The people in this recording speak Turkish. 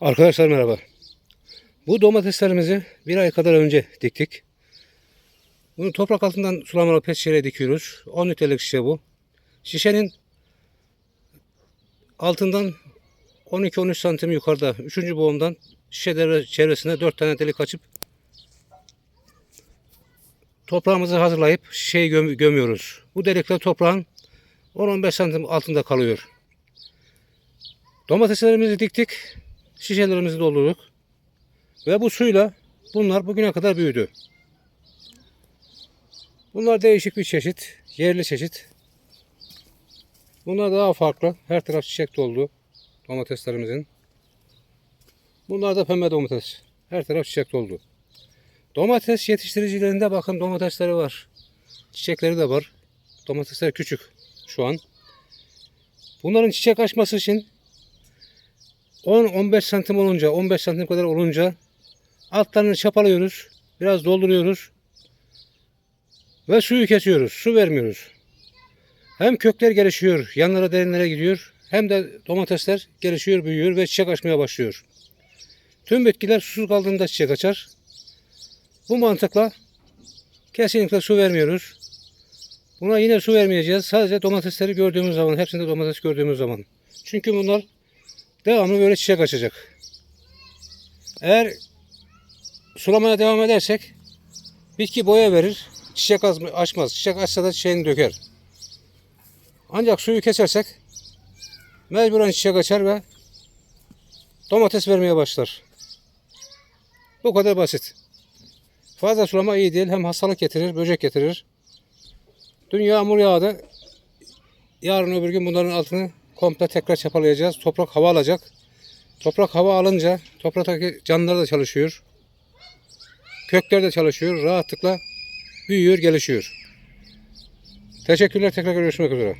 Arkadaşlar merhaba. Bu domateslerimizi bir ay kadar önce diktik. Bunu toprak altından sulamalı pet şişeye dikiyoruz. 10 litrelik şişe bu. Şişenin altından 12-13 santim yukarıda 3. boğumdan şişelerin çevresine 4 tane delik açıp toprağımızı hazırlayıp şişeyi göm- gömüyoruz. Bu delikler toprağın 10-15 santim altında kalıyor. Domateslerimizi diktik. Şişelerimizi doldurduk. Ve bu suyla bunlar bugüne kadar büyüdü. Bunlar değişik bir çeşit. Yerli çeşit. Bunlar daha farklı. Her taraf çiçek doldu. Domateslerimizin. Bunlar da pembe domates. Her taraf çiçek doldu. Domates yetiştiricilerinde bakın domatesleri var. Çiçekleri de var. Domatesler küçük şu an. Bunların çiçek açması için 10-15 santim olunca, 15 santim kadar olunca altlarını çapalıyoruz. Biraz dolduruyoruz. Ve suyu kesiyoruz. Su vermiyoruz. Hem kökler gelişiyor, yanlara derinlere gidiyor. Hem de domatesler gelişiyor, büyüyor ve çiçek açmaya başlıyor. Tüm bitkiler susuz kaldığında çiçek açar. Bu mantıkla kesinlikle su vermiyoruz. Buna yine su vermeyeceğiz. Sadece domatesleri gördüğümüz zaman, hepsinde domates gördüğümüz zaman. Çünkü bunlar devamlı böyle çiçek açacak. Eğer sulamaya devam edersek bitki boya verir. Çiçek az- açmaz. Çiçek açsa da çiçeğini döker. Ancak suyu kesersek mecburen çiçek açar ve domates vermeye başlar. Bu kadar basit. Fazla sulama iyi değil. Hem hastalık getirir, böcek getirir. Dün yağmur yağdı. Yarın öbür gün bunların altını komple tekrar çapalayacağız. Toprak hava alacak. Toprak hava alınca topraktaki canlılar da çalışıyor. Kökler de çalışıyor. Rahatlıkla büyüyor, gelişiyor. Teşekkürler. Tekrar görüşmek üzere.